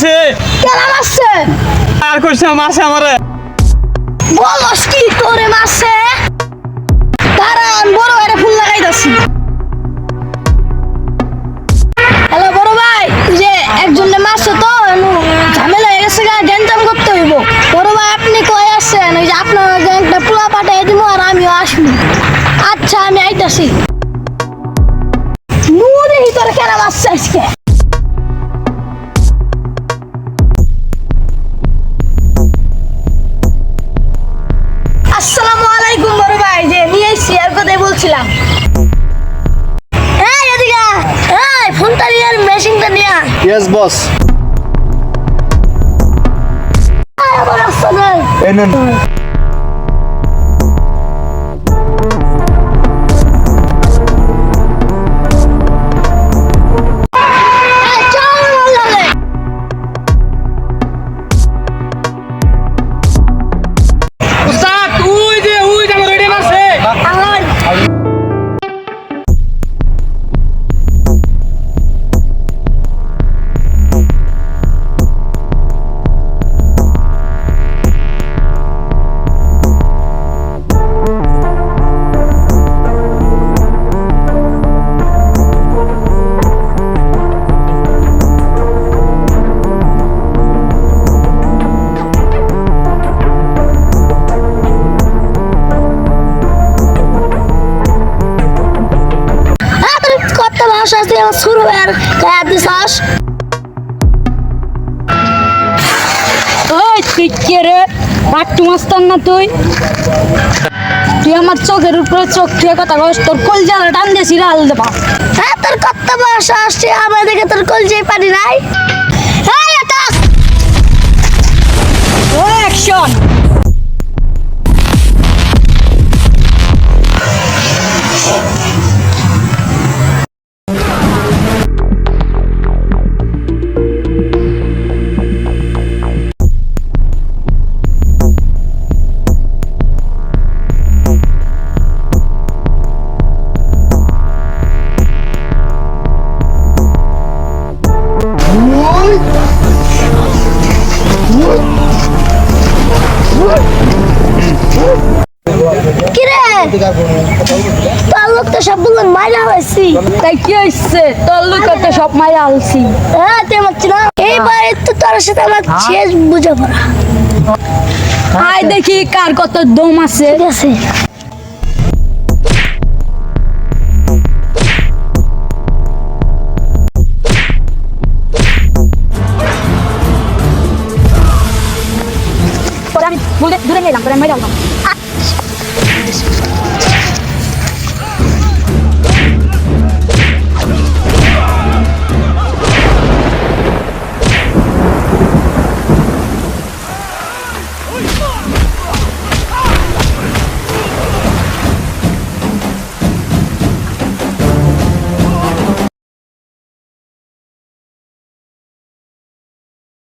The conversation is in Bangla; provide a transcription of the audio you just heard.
মারছে। কেন মারছে? আর কইছে মারছে আমারে। বলস কি তোরে মারছে? কারণ বড় ভাইরে ফুল লাগাই দছি হ্যালো বড় ভাই যে একজনে মারছে তো ঝামেলা হয়ে গেছে গা গ্যাঞ্জাম করতে হইব। বড় ভাই আপনি কই আসছেন ওই যে আপনার একটা পোলা পাঠাই দিব আর আমিও আসব। আচ্ছা আমি আইতাছি। নুরে তোরে কেন মারছে আজকে? কথাই এই এদিকে। এই ফোনটা নিয়ে আর মেশিনটা নিয়ে আয়। ইয়েস বস আমার রাস্তা নাই এই নেন ভাষা আছে আমার শুরু আর কায়া দিছাস? ওই তুই কে রে? পাট্টু মাস্তান না তুই? তুই আমার চোখের উপরে চোখ দিয়ে কথা কস তোর কল টান দিয়েছি লাল দেবা হ্যাঁ তোর কত ভাষা আসছে আমার দেখে তোর কলজে পানি নাই? কি তোর লোক তো সবগুলো মারা হয়েছি। তাই কি হয়েছে? তোর লুকাতে সব মায়া আলছি হ্যাঁ তে মারছি না এইবারে তো তোর সাথে আমার শেষ বুঝাপড়া। আয় দেখি কার কত দম আছে। ঠিক আছে। দূরে নিলাম তোর মেরে